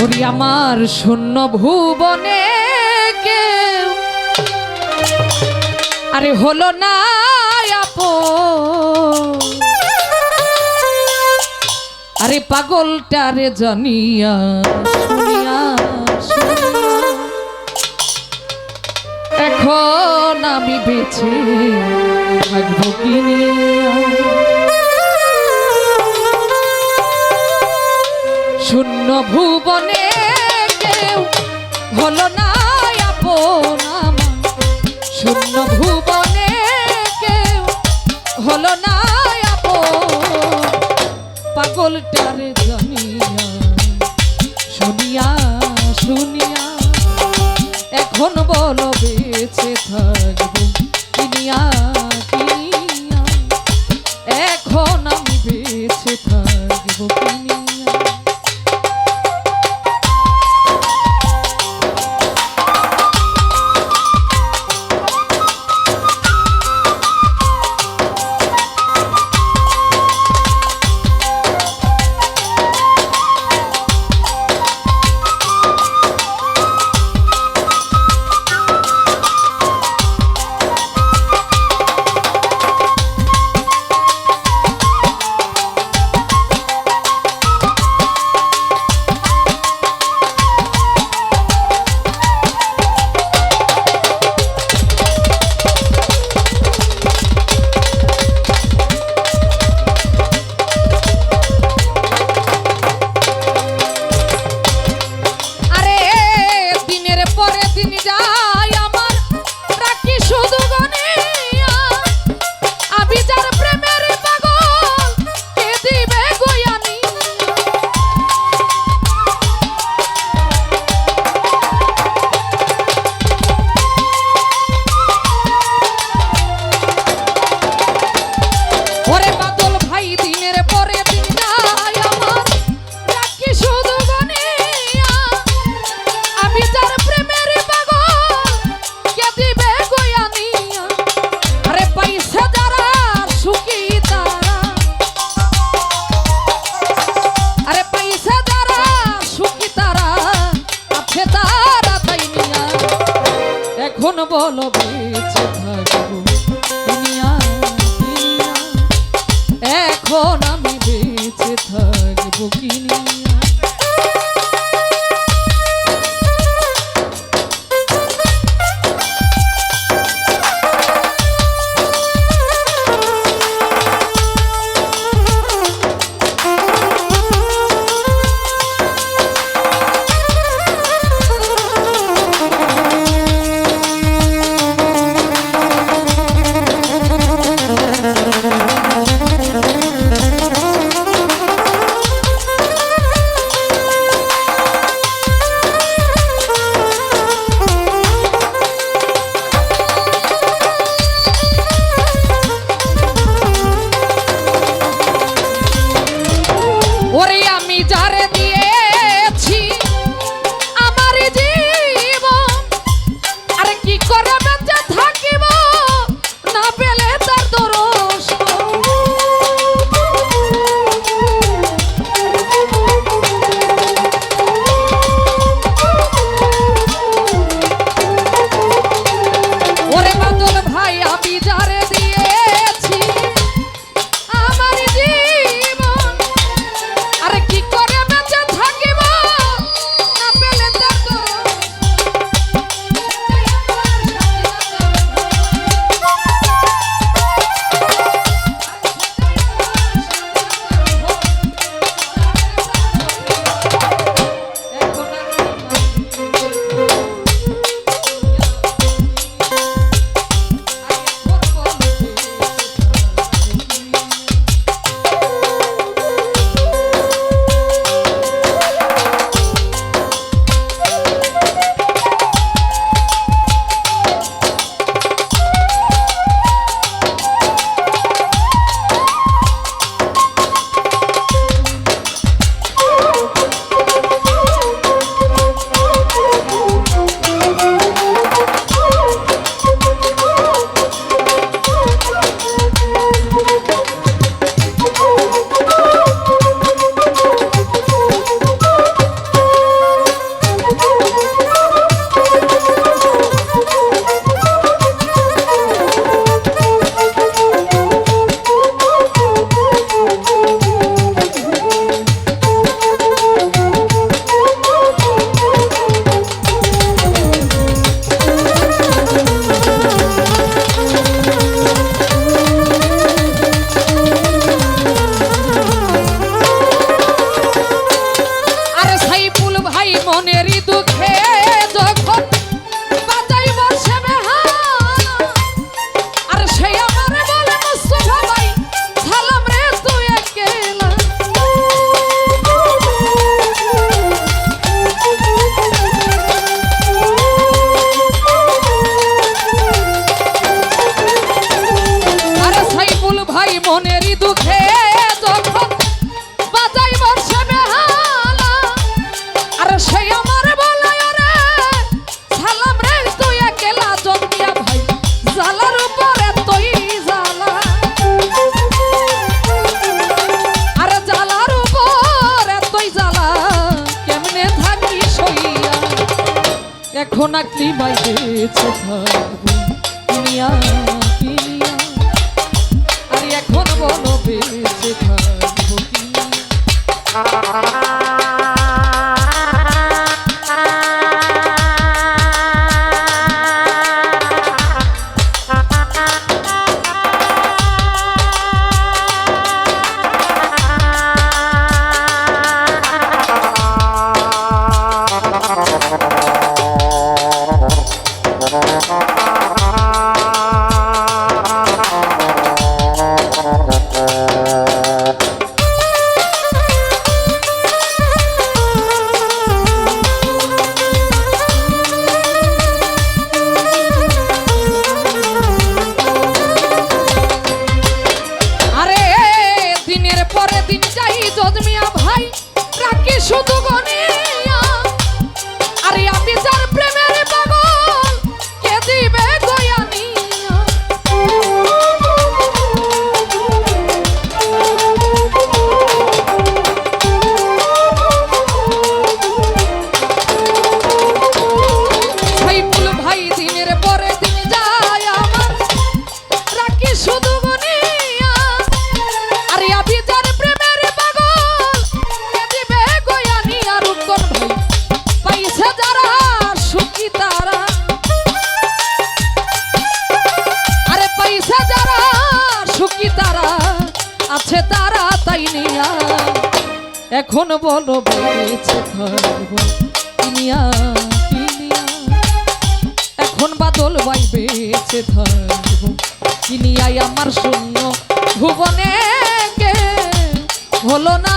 ওরি আমার শূন্য ভুবনে আরে হলো না। আরে পাগলটারে জানিয়া, শুনিয়া এখন আমি বেছে থাকব কিনিয়া শূন্য ভুবনে কেউ হলো না শূন্য ভুবনে কেউ হলো না আপন। পাগলটারে শুনিয়া শুনিয়া, এখন বলো বেঁচে থাকব ভাই আমি যারে Tahun 2000. নাকি বাইরেছে দুনিয়া কিনিয়া আর এখন বলো বেঁচে থাকব কিনিয়া এখন বলো বেঁচে থাকব। কিনিয়া কিনিয়া। এখন বাদল ভাই বেঁচে থাকব। কিনিয়াই আমার শূন্য ভুবনে কে হলো না